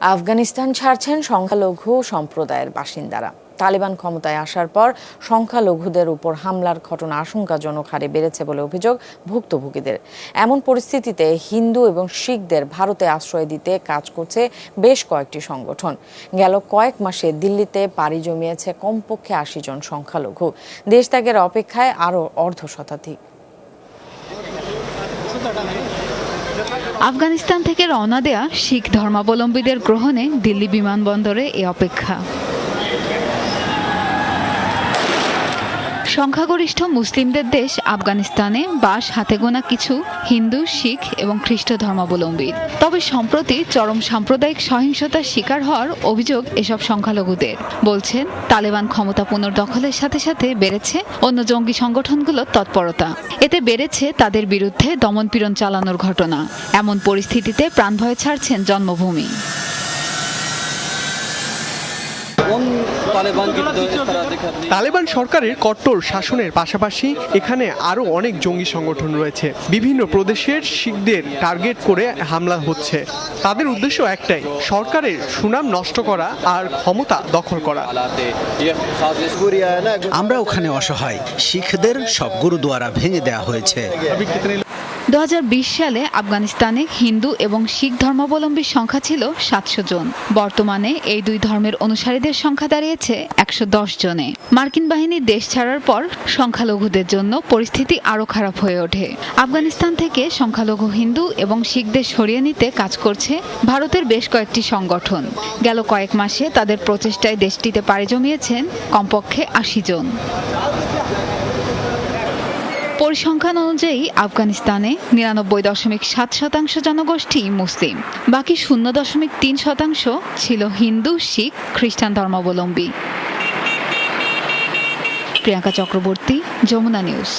আফগানিস্তান ছাড়ছেন সংখ্যালঘু সম্প্রদায়ের বাসিন্দারা। তালিবান ক্ষমতায় আসার পর সংখ্যালঘুদের উপর হামলার ঘটনা আশঙ্কাজনক হারে বেড়েছে বলে অভিযোগ ভুক্তভোগীদের। এমন পরিস্থিতিতে হিন্দু এবং শিখদের ভারতে আশ্রয় দিতে কাজ করছে বেশ কয়েকটি সংগঠন। গেল কয়েক মাসে দিল্লিতে পাড়ি জমিয়েছে কমপক্ষে আশি জন সংখ্যালঘু। দেশ ত্যাগের অপেক্ষায় আরও অর্ধ শতাধিক। আফগানিস্তান থেকে রওনা দেয়া শিখ ধর্মাবলম্বীদের গ্রহণে দিল্লি বিমানবন্দরে এ অপেক্ষা। সংখ্যাগরিষ্ঠ মুসলিমদের দেশ আফগানিস্তানে বাস হাতে গোনা কিছু হিন্দু, শিখ এবং খ্রিস্ট ধর্মাবলম্বী। তবে সম্প্রতি চরম সাম্প্রদায়িক সহিংসতার শিকার হওয়ার অভিযোগ এসব সংখ্যালঘুদের। বলছেন, তালেবান ক্ষমতা পুনর্দখলের সাথে সাথে বেড়েছে অন্য জঙ্গি সংগঠনগুলোর তৎপরতা। এতে বেড়েছে তাদের বিরুদ্ধে দমনপীড়ন চালানোর ঘটনা। এমন পরিস্থিতিতে প্রাণভয় ছাড়ছেন জন্মভূমি। তালেবান সরকারের কট্টর শাসনের পাশাপাশি এখানে আরও অনেক জঙ্গি সংগঠন রয়েছে। বিভিন্ন প্রদেশের শিখদের টার্গেট করে হামলা হচ্ছে। তাদের উদ্দেশ্য একটাই সরকারের সুনাম নষ্ট করা আর ক্ষমতা দখল করা। আমরা ওখানে অসহায়। শিখদের সব গুরুদুয়ারা ভেঙে দেওয়া হয়েছে। দু হাজার বিশ সালে আফগানিস্তানে হিন্দু এবং শিখ ধর্মাবলম্বীর সংখ্যা ছিল সাতশো জন। বর্তমানে এই দুই ধর্মের অনুসারীদের সংখ্যা দাঁড়িয়েছে একশো দশ জনে। মার্কিন বাহিনী দেশ ছাড়ার পর সংখ্যালঘুদের জন্য পরিস্থিতি আরও খারাপ হয়ে ওঠে। আফগানিস্তান থেকে সংখ্যালঘু হিন্দু এবং শিখদের সরিয়ে নিতে কাজ করছে ভারতের বেশ কয়েকটি সংগঠন। গেল কয়েক মাসে তাদের প্রচেষ্টায় দেশটিতে পাড়ি জমিয়েছেন কমপক্ষে আশি জন। পরিসংখ্যান অনুযায়ী আফগানিস্তানে নিরানব্বই দশমিক সাত শতাংশ জনগোষ্ঠী মুসলিম। বাকি শূন্য দশমিক তিন শতাংশ ছিল হিন্দু, শিখ, খ্রিস্টান ধর্মাবলম্বী। প্রিয়াঙ্কা চক্রবর্তী, যমুনা নিউজ।